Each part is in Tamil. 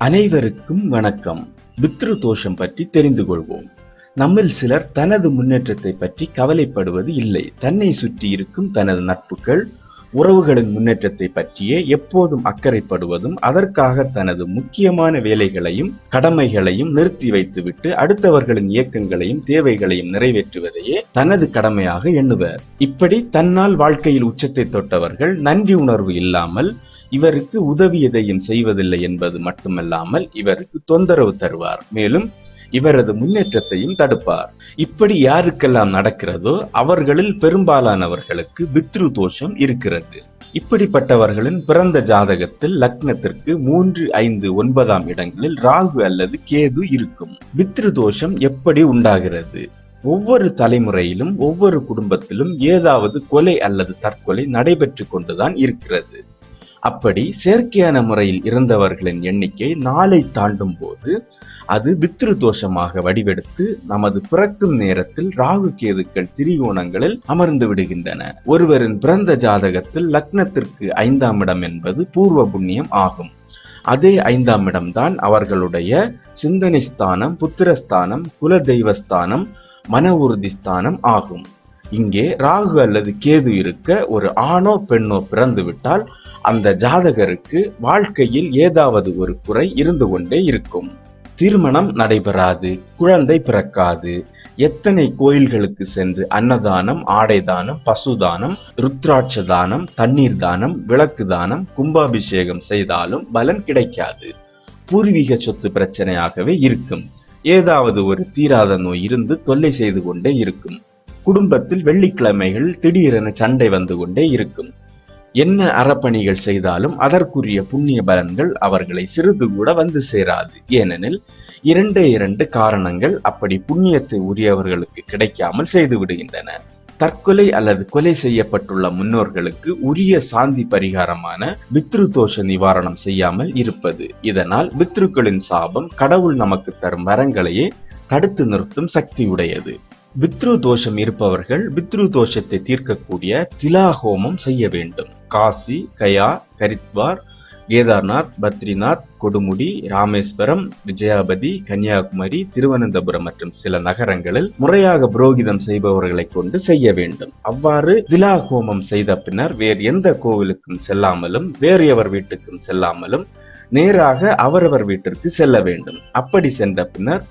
அனைவருக்கும் வணக்கம். பித்ரு தோஷம் பற்றி தெரிந்து கொள்வோம். நம்மில் சிலர் தனது முன்னேற்றத்தை பற்றி கவலைப்படுவது இல்லை. தன்னை சுற்றி இருக்கும் தனது நட்புகள் உறவுகளின் முன்னேற்றத்தை பற்றியே எப்போதும் அக்கறைப்படுவதும் அதற்காக தனது முக்கியமான வேலைகளையும் கடமைகளையும் நிறுத்தி வைத்துவிட்டு அடுத்தவர்களின் இயக்கங்களையும் தேவைகளையும் நிறைவேற்றுவதையே தனது கடமையாக எண்ணுவர். இப்படி தன்னால் வாழ்க்கையில் உச்சத்தை தொட்டவர்கள் நன்றி உணர்வு இல்லாமல் இவருக்கு உதவி எதையும் செய்வதில்லை என்பது மட்டுமல்லாமல் இவருக்கு தொந்தரவு தருவார். மேலும் இவரது முன்னேற்றத்தையும் தடுப்பார். இப்படி யாருக்கெல்லாம் நடக்கிறதோ அவர்களில் பெரும்பாலானவர்களுக்கு பித்ரு தோஷம் இருக்கிறது. இப்படிப்பட்டவர்களின் பிறந்த ஜாதகத்தில் லக்னத்திற்கு மூன்று ஐந்து ஒன்பதாம் இடங்களில் ராகு அல்லது கேது இருக்கும். பித்ரு தோஷம் எப்படி உண்டாகிறது? ஒவ்வொரு தலைமுறையிலும் ஒவ்வொரு குடும்பத்திலும் ஏதாவது கொலை அல்லது தற்கொலை நடைபெற்று கொண்டுதான் இருக்கிறது. அப்படி செயற்கையான முறையில் இறந்தவர்களின் எண்ணிக்கை நாளை தாண்டும் போது அது பித்ரு தோஷமாக வடிவெடுத்து நமது பிறக்கும் நேரத்தில் ராகு கேதுக்கள் திரிகோணங்களில் அமர்ந்து விடுகின்றன. ஒருவரின் பிறந்த ஜாதகத்தில் லக்னத்திற்கு ஐந்தாம் இடம் என்பது பூர்வ புண்ணியம் ஆகும். அதே ஐந்தாம் இடம்தான் அவர்களுடைய சிந்தனை ஸ்தானம் புத்திரஸ்தானம் குல தெய்வஸ்தானம் மன உறுதி ஸ்தானம் ஆகும். இங்கே ராகு அல்லது கேது இருக்க ஒரு ஆணோ பெண்ணோ பிறந்து விட்டால் அந்த ஜாதகருக்கு வாழ்க்கையில் ஏதாவது ஒரு குறை இருந்து கொண்டே இருக்கும். திருமணம் நடைபெறாது குழந்தை பிறக்காது. எத்தனை கோயில்களுக்கு சென்று அன்னதானம் ஆடை தானம் பசுதானம் ருத்ராட்ச தானம் தண்ணீர் தானம் விளக்கு தானம் கும்பாபிஷேகம் செய்தாலும் பலன் கிடைக்காது. பூர்வீக சொத்து பிரச்சனையாகவே இருக்கும். ஏதாவது ஒரு தீராத நோய் இருந்து தொல்லை செய்து கொண்டே இருக்கும். குடும்பத்தில் வெள்ளிக்கிழமைகள் திடீரென சண்டை வந்து கொண்டே இருக்கும். என்ன அறப்பணிகள் செய்தாலும் அதற்குரிய புண்ணிய பலன்கள் அவர்களை சிறிது கூட வந்து சேராது. ஏனெனில் இரண்டே இரண்டு காரணங்கள் அப்படி புண்ணியத்தை உரியவர்களுக்கு கிடைக்காமல் செய்து விடுகின்றன. தற்கொலை அல்லது கொலை செய்யப்பட்டுள்ள முன்னோர்களுக்கு உரிய சாந்தி பரிகாரமான பித்ரு தோஷ நிவாரணம் செய்யாமல் இருப்பது. இதனால் பித்ருக்களின் சாபம் கடவுள் நமக்கு தரும் வரங்களையே தடுத்து நிறுத்தும் சக்தி உடையது பித்ரு தோஷம் இருப்பவர்கள் பித்ரு தோஷத்தை தீர்க்கக்கூடிய திலா ஹோமம் செய்ய வேண்டும். காசி கயா கரித்வார் கேதார்நாத் பத்ரிநாத் கொடுமுடி ராமேஸ்வரம் விஜயாபதி கன்னியாகுமரி திருவனந்தபுரம் மற்றும் சில நகரங்களில் முறையாக புரோகிதம் செய்பவர்களை கொண்டு செய்ய வேண்டும். அவ்வாறு திலா ஹோமம் செய்த பின்னர் வேறு எந்த கோவிலுக்கும் செல்லாமலும் வேறு எவர் வீட்டுக்கும் செல்லாமலும் நேராக அவரவர் வீட்டிற்கு செல்ல வேண்டும். அப்படி சென்ற பின்னர்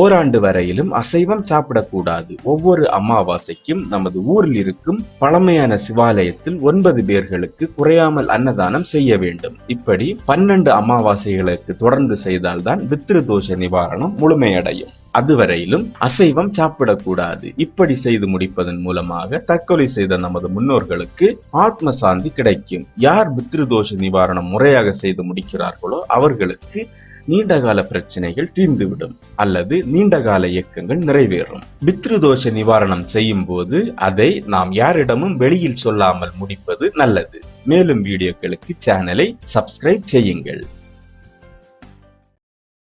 ஓராண்டு வரையிலும் அசைவம் சாப்பிடக்கூடாது. ஒவ்வொரு அமாவாசைக்கும் நமது ஊரில் இருக்கும் பழமையான சிவாலயத்தில் ஒன்பது பேர்களுக்கு குறையாமல் அன்னதானம் செய்ய வேண்டும். இப்படி பன்னெண்டு அமாவாசைகளுக்கு தொடர்ந்து செய்தால்தான் பித்ரு தோஷ நிவாரணம் முழுமையடையும். அதுவரையிலும் அசைவம் சாப்பிடக்கூடாது. இப்படி செய்து முடிப்பதன் மூலமாக தற்கொலை செய்த நமது முன்னோர்களுக்கு ஆத்ம சாந்தி கிடைக்கும். யார் பித்ரு தோஷ நிவாரணம் முறையாக செய்து முடிக்கிறார்களோ அவர்களுக்கு நீண்டகால பிரச்சனைகள் தீர்ந்துவிடும் அல்லது நீண்டகால இயக்கங்கள் நிறைவேறும். பித்ருதோஷ நிவாரணம் செய்யும் போது அதை நாம் யாரிடமும் வெளியில் சொல்லாமல் முடிப்பது நல்லது. மேலும் வீடியோக்களுக்கு சேனலை சப்ஸ்கிரைப் செய்யுங்கள்.